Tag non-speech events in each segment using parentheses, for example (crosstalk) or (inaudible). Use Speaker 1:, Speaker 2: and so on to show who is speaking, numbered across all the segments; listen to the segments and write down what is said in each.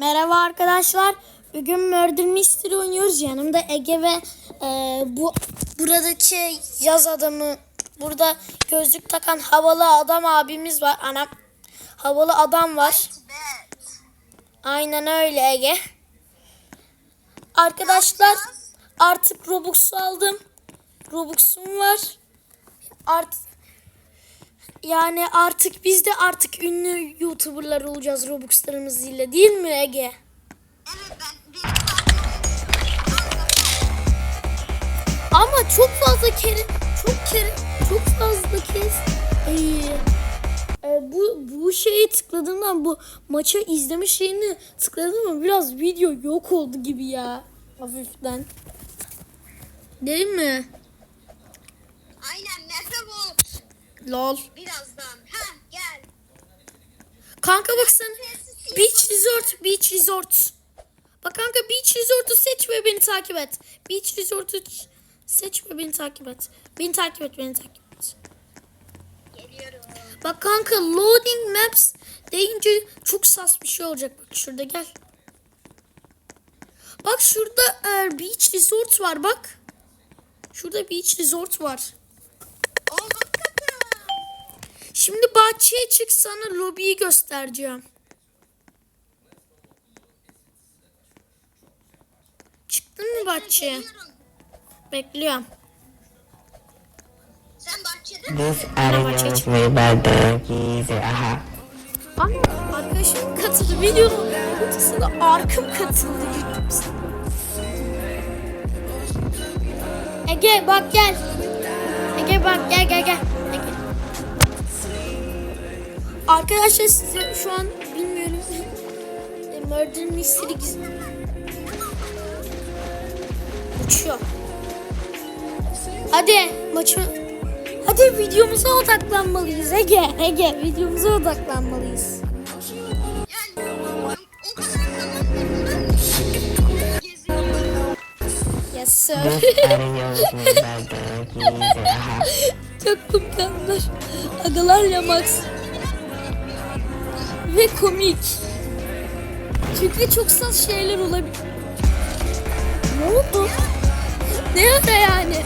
Speaker 1: Merhaba arkadaşlar. Bugün Murder Mystery oynuyoruz. Yanımda Ege ve e, bu buradaki yaz adamı, burada gözlük takan havalı adam abimiz var. Anam havalı adam var. Aynen öyle Ege. Arkadaşlar artık Robux aldım. Robux'um var. Art yani artık biz de artık ünlü YouTuber'lar olacağız Robux'larımız ile değil mi Ege?
Speaker 2: Evet ben bir
Speaker 1: Ama çok fazla kere, çok kere, çok fazla kez eee, e, bu bu şeyi tıkladığımdan bu maçı izleme şeyini tıkladığımda biraz video yok oldu gibi ya hafiften. Değil mi?
Speaker 2: aynen Nefe bu.
Speaker 1: Lol.
Speaker 2: Birazdan. Ha gel.
Speaker 1: Kanka baksana. Beach Resort, Beach Resort. Bak kanka Beach Resort'u seç ve beni takip et. Beach Resort'u seç ve beni takip et. Beni takip et, beni takip et.
Speaker 2: Geliyorum.
Speaker 1: Bak kanka loading maps deyince çok sas bir şey olacak. Bak şurada gel. Bak şurada e, beach resort var bak. Şurada beach resort var.
Speaker 2: O hakikaten.
Speaker 1: Şimdi bahçeye çık sana lobiyi göstereceğim. Çıktın mı bahçeye? Bekliyorum.
Speaker 2: Sen bahçede
Speaker 3: This
Speaker 2: misin?
Speaker 3: audio was made by Donkey Aha.
Speaker 1: Ay, arkadaşım katıldı. Videonun ortasında arkım katıldı. Ege bak gel. Ege bak gel gel gel. Arkadaşlar size şu an bilmiyorum. E, Murder Mystery uçuyor. Hadi maçı Hadi videomuza odaklanmalıyız Ege. Ege videomuza odaklanmalıyız. Yes sir. (laughs) Çok komikler. Agalarla Max. Ve komik. Çünkü çok saz şeyler olabilir. Ne oldu? Ne ara yani?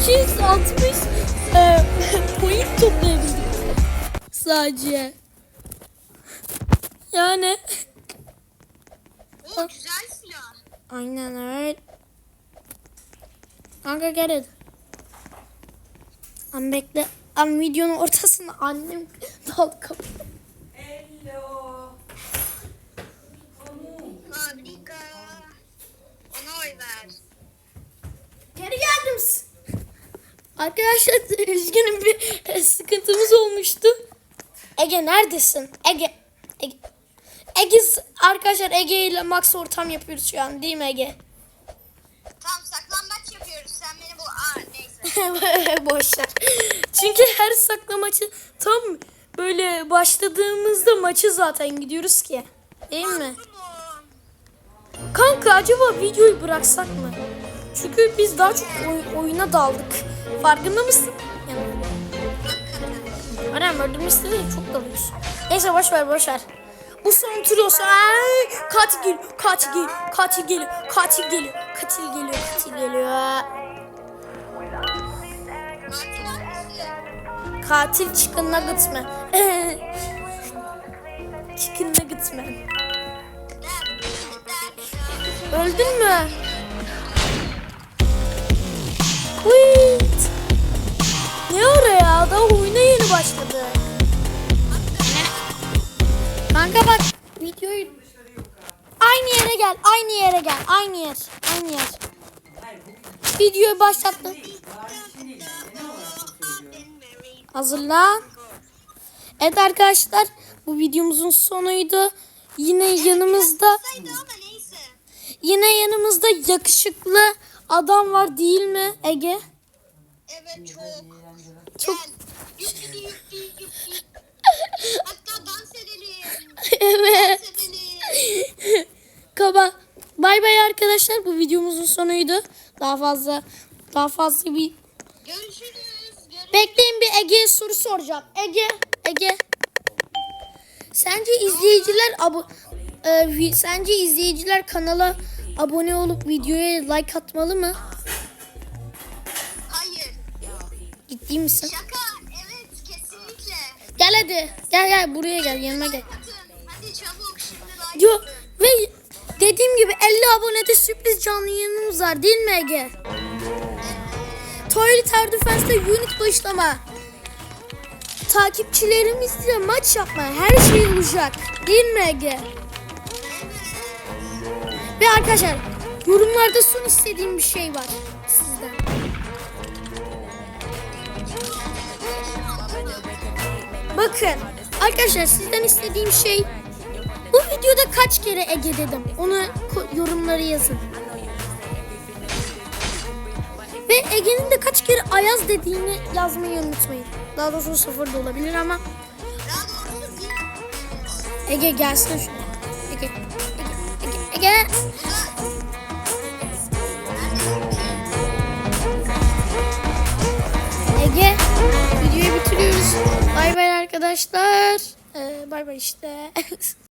Speaker 1: 260 e, (laughs) point toplayabildik. Sadece. Yani.
Speaker 2: O güzel silah.
Speaker 1: Aynen öyle. Kanka gel hadi. An bekle. An videonun ortasında annem (laughs) daldı kapı.
Speaker 2: Harika. Ona oy ver.
Speaker 1: Geri geldim. Arkadaşlar üzgünüm bir sıkıntımız olmuştu. Ege neredesin? Ege. Ege. Ege arkadaşlar Ege ile Max ortam yapıyoruz şu an değil mi Ege?
Speaker 2: Tamam saklambaç yapıyoruz. Sen beni bul. Aa neyse. (laughs)
Speaker 1: Boşver. Çünkü her saklamaçı tam böyle başladığımızda maçı zaten gidiyoruz ki. Değil mi? Kanka acaba videoyu bıraksak mı? Çünkü biz daha çok oy- oyuna daldık. Farkında mısın? Yani. Aram Murder Mystery'e çok dalıyorsun. Neyse boş ver. Bu son tur olsa ay, katil geliyor, katil geliyor, katil geliyor, katil geliyor, katil geliyor, katil geliyor.
Speaker 2: Katil
Speaker 1: Chicken Nugget mi? Chicken Nugget mi?
Speaker 2: Der, der.
Speaker 1: Öldün mü? Wait. Ne oraya? Daha oyuna yeni başladı. Kanka bak videoyu aynı yere gel, aynı yere gel, aynı yer, aynı yer. Videoyu başlattım. Hazırlan. Evet arkadaşlar bu videomuzun sonuydu. Yine yanımızda
Speaker 2: ama neyse.
Speaker 1: yine yanımızda yakışıklı adam var değil mi Ege?
Speaker 2: Evet çok.
Speaker 1: Çok
Speaker 2: Gel. (laughs) Hatta dans edelim.
Speaker 1: evet.
Speaker 2: Dans edelim.
Speaker 1: Kaba. Bay bay arkadaşlar bu videomuzun sonuydu. Daha fazla daha fazla bir
Speaker 2: Görüşürüz. Görüşürüz.
Speaker 1: bekleyin bir Ege'ye soru soracağım. Ege, Ege. Sence izleyiciler abo e, sence izleyiciler kanala abone olup videoya like atmalı mı?
Speaker 2: Hayır.
Speaker 1: Ciddi misin?
Speaker 2: Şaka. Evet kesinlikle.
Speaker 1: Gel hadi. Gel gel buraya gel yanıma gel.
Speaker 2: Hadi çabuk şimdi like.
Speaker 1: Diyor ve dediğim gibi 50 abonede sürpriz canlı yayınımız var değil mi Ege? Toilet Defense'de unit başlama. Takipçilerimizle maç yapma. Her şey olacak. Değil mi Ege? Ve arkadaşlar yorumlarda son istediğim bir şey var sizden. Bakın arkadaşlar sizden istediğim şey bu videoda kaç kere Ege dedim onu yorumlara yazın. Ege'nin de kaç kere Ayaz dediğini yazmayı unutmayın. Daha doğrusu sıfır da olabilir ama. Ege gelsin şuraya. Ege, Ege, Ege, Ege. Ege, videoyu bitiriyoruz. Bay bay arkadaşlar. Ee, bay bay işte. (laughs)